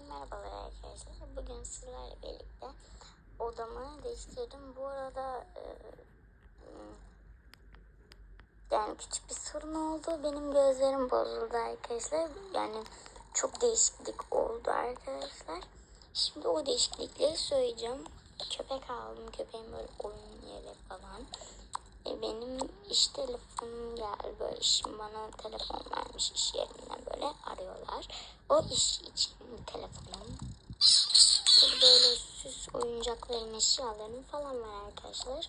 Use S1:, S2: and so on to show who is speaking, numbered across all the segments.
S1: merhabalar arkadaşlar. Bugün sizlerle birlikte odamı değiştirdim. Bu arada e, hmm, yani küçük bir sorun oldu. Benim gözlerim bozuldu arkadaşlar. Yani çok değişiklik oldu arkadaşlar. Şimdi o değişiklikleri söyleyeceğim. Köpek aldım. Köpeğim böyle oyun yeri falan. E, benim iş telefonum geldi böyle işim bana telefon vermiş iş yerinden böyle arıyorlar. O iş için telefonum. Böyle süs oyuncaklarım, eşyalarım falan var arkadaşlar.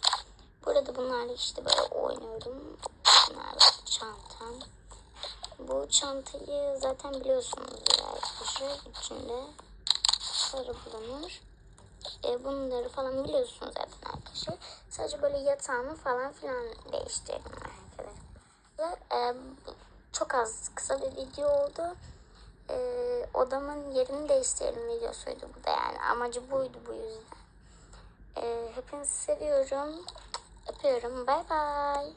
S1: Burada bunlarla işte böyle oynuyorum. Bunlar çantam. Bu çantayı zaten biliyorsunuz arkadaşlar. İçinde para bulunur. E, bunları falan biliyorsunuz zaten arkadaşlar. Sadece böyle yatağımı falan filan değiştirdim arkadaşlar. E, çok az kısa bir video oldu. E, odamın yerini değiştirdim videosuydu bu da yani. Amacı buydu bu yüzden. E, hepinizi seviyorum. Öpüyorum. Bay bay.